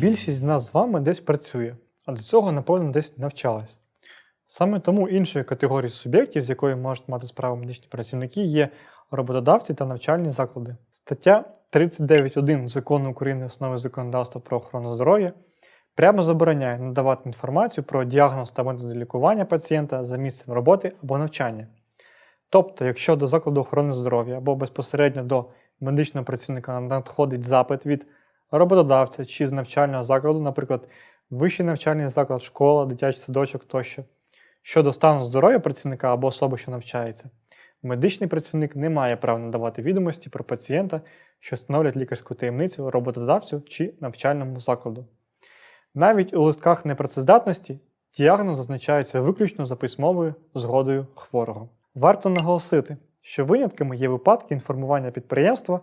більшість з нас з вами десь працює, а до цього, напевно, десь навчалась. Саме тому іншою категорією суб'єктів, з якою можуть мати справу медичні працівники, є роботодавці та навчальні заклади. Стаття 39.1 Закону України основи законодавства про охорону здоров'я прямо забороняє надавати інформацію про діагноз та методи лікування пацієнта за місцем роботи або навчання. Тобто, якщо до закладу охорони здоров'я або безпосередньо до медичного працівника надходить запит від роботодавця чи з навчального закладу, наприклад, вищий навчальний заклад, школа, дитячий садочок тощо, щодо стану здоров'я працівника або особи, що навчається, медичний працівник не має права надавати відомості про пацієнта, що становлять лікарську таємницю роботодавцю чи навчальному закладу. Навіть у листках непрацездатності діагноз зазначається виключно за письмовою згодою хворого. Варто наголосити, що винятками є випадки інформування підприємства,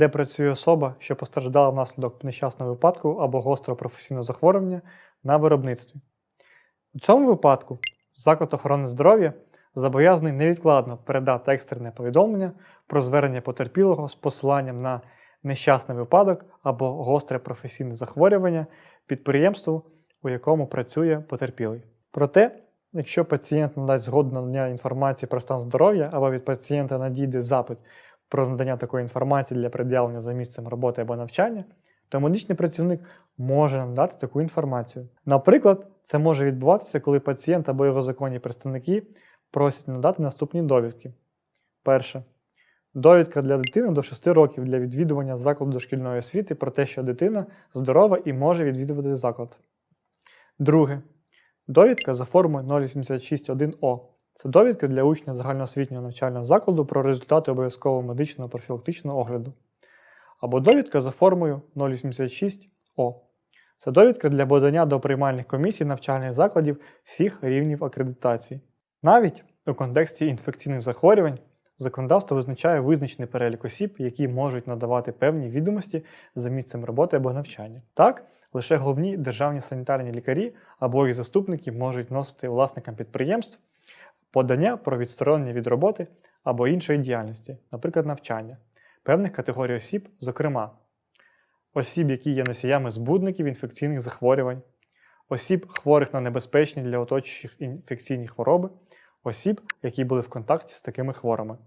де працює особа, що постраждала внаслідок нещасного випадку або гострого професійного захворювання на виробництві. У цьому випадку заклад охорони здоров'я зобов'язаний невідкладно передати екстрене повідомлення про звернення потерпілого з посиланням на нещасний випадок або гостре професійне захворювання підприємству, у якому працює потерпілий. Проте, якщо пацієнт надасть згоду на надання інформації про стан здоров'я або від пацієнта надійде запит про надання такої інформації для пред'явлення за місцем роботи або навчання, то медичний працівник може надати таку інформацію. Наприклад, це може відбуватися, коли пацієнт або його законні представники просять надати наступні довідки. Перше. Довідка для дитини до 6 років для відвідування закладу дошкільної освіти про те, що дитина здорова і може відвідувати заклад. Друге. Довідка за формою 0861О. Це довідка для учня загальноосвітнього навчального закладу про результати обов'язкового медичного профілактичного огляду. Або довідка за формою 086О. Це довідка для подання до приймальних комісій навчальних закладів всіх рівнів акредитації. Навіть у контексті інфекційних захворювань законодавство визначає визначений перелік осіб, які можуть надавати певні відомості за місцем роботи або навчання. Так, лише головні державні санітарні лікарі або їх заступники можуть вносити власникам підприємств подання про відсторонення від роботи або іншої діяльності, наприклад, навчання, певних категорій осіб, зокрема, осіб, які є носіями збудників інфекційних захворювань, осіб, хворих на небезпечні для оточуючих інфекційні хвороби, осіб, які були в контакті з такими хворими,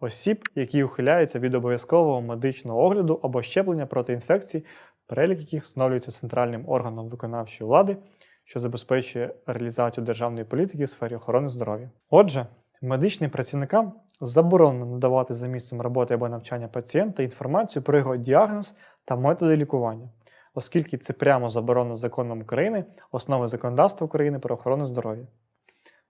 осіб, які ухиляються від обов'язкового медичного огляду або щеплення проти інфекцій, перелік яких встановлюється центральним органом виконавчої влади, що забезпечує реалізацію державної політики в сфері охорони здоров'я. Отже, медичним працівникам заборонено надавати за місцем роботи або навчання пацієнта інформацію про його діагноз та методи лікування, оскільки це прямо заборонено законом України, основи законодавства України про охорону здоров'я.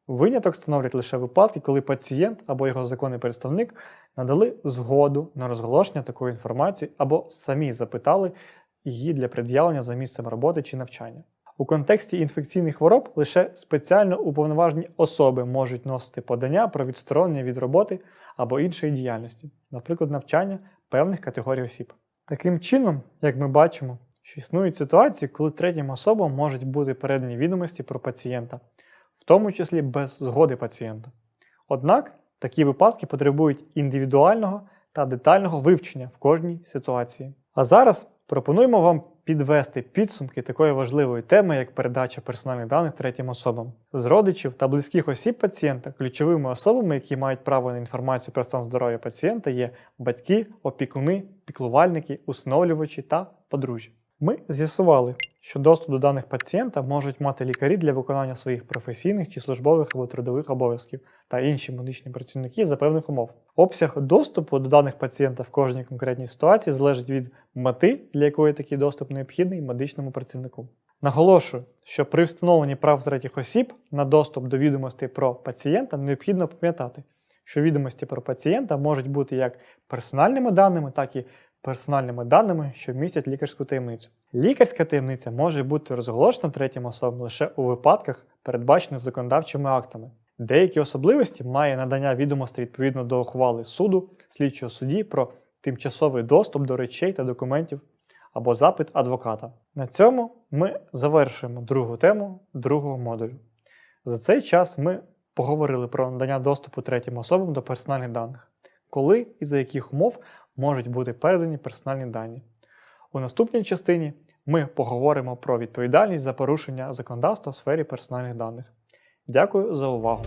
Виняток становлять лише випадки, коли пацієнт або його законний представник надали згоду на розголошення такої інформації або самі запитали її для пред'явлення за місцем роботи чи навчання. У контексті інфекційних хвороб лише спеціально уповноважені особи можуть носити подання про відсторонення від роботи або іншої діяльності, наприклад, навчання певних категорій осіб. Таким чином, як ми бачимо, що існують ситуації, коли третім особам можуть бути передані відомості про пацієнта, в тому числі без згоди пацієнта. Однак такі випадки потребують індивідуального та детального вивчення в кожній ситуації. А зараз пропонуємо вам підвести підсумки такої важливої теми, як передача персональних даних третім особам. З родичів та близьких осіб пацієнта ключовими особами, які мають право на інформацію про стан здоров'я пацієнта, є батьки, опікуни, піклувальники, усиновлювачі та подружжя. Ми з'ясували, що доступ до даних пацієнта можуть мати лікарі для виконання своїх професійних чи службових або трудових обов'язків та інші медичні працівники за певних умов. Обсяг доступу до даних пацієнта в кожній конкретній ситуації залежить від мети, для якої такий доступ необхідний медичному працівнику. Наголошую, що при встановленні прав третіх осіб на доступ до відомостей про пацієнта необхідно пам'ятати, що відомості про пацієнта можуть бути як персональними даними, так і персональними даними, що містять лікарську таємницю. Лікарська таємниця може бути розголошена третім особам лише у випадках, передбачених законодавчими актами. Деякі особливості має надання відомостей відповідно до ухвали суду, слідчого судді про тимчасовий доступ до речей та документів або запит адвоката. На цьому ми завершуємо другу тему другого модулю. За цей час ми поговорили про надання доступу третім особам до персональних даних, коли і за яких умов можуть бути передані персональні дані. У наступній частині ми поговоримо про відповідальність за порушення законодавства в сфері персональних даних. Дякую за увагу!